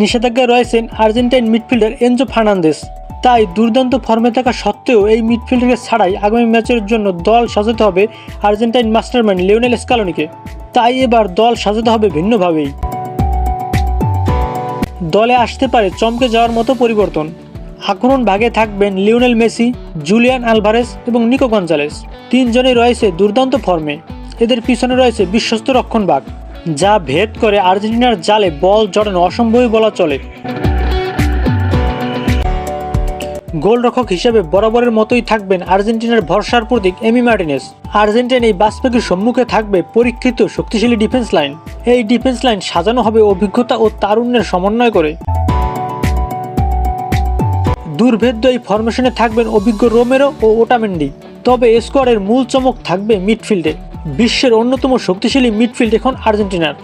নিষেধাজ্ঞায় রয়েছেন Argentine midfielder Enzo Fernandez তাই দুর্দান্ত ফর্মে থাকা সত্ত্বেও এই মিডফিল্ডারকে ছাড়াই আগামী ম্যাচের জন্য দল সাজাতে হবে আর্জেন্টাইন মাস্টারম্যান লিওনেল স্কালোনিকে। তাই এবার দল সাজাতে হবে ভিন্নভাবেই। দলে আসতে পারে চমকে যাওয়ার মতো পরিবর্তন। আক্রমণ ভাগে থাকবেন লিওনেল মেসি, জুলিয়ান আলভারেস এবং নিকো গঞ্জালেস। তিনজনই রয়েছে দুর্দান্ত ফর্মে। এদের পিছনে রয়েছে বিশ্বস্ত রক্ষণভাগ। যা ভেদ করে আর্জেন্টিনার জালে বল জড়ানো অসম্ভবই বলা চলে। গোলরক্ষক হিসেবে বরাবরের মতোই থাকবেন আর্জেন্টিনার ভরসার প্রতীক এমি মার্টিনেস। আর্জেন্টিনা এই বাসপাখির সম্মুখে থাকবে পরীক্ষিত শক্তিশালী ডিফেন্স লাইন। এই ডিফেন্স লাইন সাজানো হবে অভিজ্ঞতা ও তারুণ্যের সমন্বয় করে। দুর্ভেদ্য এই ফরমেশনে থাকবেন অভিজ্ঞ রোমেরো ও ওটামেন্ডি। তবে স্কোয়াডের মূল চমক থাকবে মিডফিল্ডে বিশ্বের অন্যতম শক্তিশালী মিডফিল্ড এখন আর্জেন্টিনার।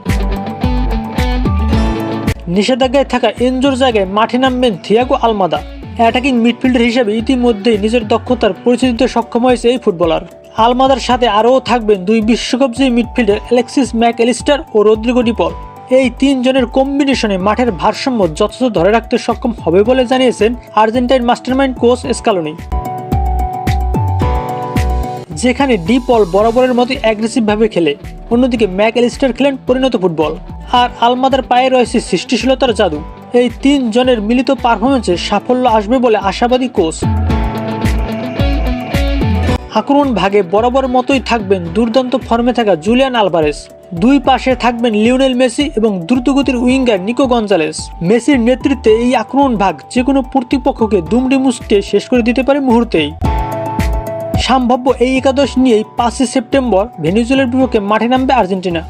নিষেধাজ্ঞায় থাকা এনজোর জায়গায় মাঠে নামবেন থিয়াগো আলমাদা। অ্যাটাকিং মিডফিল্ডার হিসেবে ইতিমধ্যেই নিজের দক্ষতার পরিচয় দিতে সক্ষম হয়েছে এই ফুটবলার। আলমাদার সাথে আরও থাকবেন দুই বিশ্বকাপ জয়ী মিডফিল্ডার অ্যালেক্সিস ম্যাক এলিস্টার ও রদ্রিগো ডিপল এই তিনজনের কম্বিনেশনে মাঠের ভারসাম্য যথাযথ ধরে রাখতে সক্ষম হবে বলে জানিয়েছেন আর্জেন্টাইন মাস্টারমাইন্ড কোচ স্কালোনি যেখানে ডিপল বরাবরের মতো অ্যাগ্রেসিভভাবে খেলে। অন্যদিকে ম্যাক এলিস্টার খেলেন পরিণত ফুটবল। আর আলমাদার পায়ে রয়েছে সৃষ্টিশীলতার জাদু। এই তিন জনের মিলিত পারফরমেন্সে সাফল্য আসবে বলে আশাবাদী কোচ আক্রমণ ভাগে বরাবর মতোই থাকবেন দুর্দান্ত ফর্মে থাকা জুলিয়ান আলভারেস। দুই পাশে থাকবেন লিওনেল মেসি এবং দ্রুতগতির উইঙ্গার নিকো গঞ্জালেস। মেসির নেতৃত্বে এই আক্রমণ ভাগ যে কোনো প্রতিপক্ষকে দুমড়ে মুচকে শেষ করে দিতে পারে মুহূর্তেই। সম্ভাব্য এই একাদশ নিয়েই পাঁচই সেপ্টেম্বর ভেনিজুয়েলার বিপক্ষে মাঠে নামবে আর্জেন্টিনা।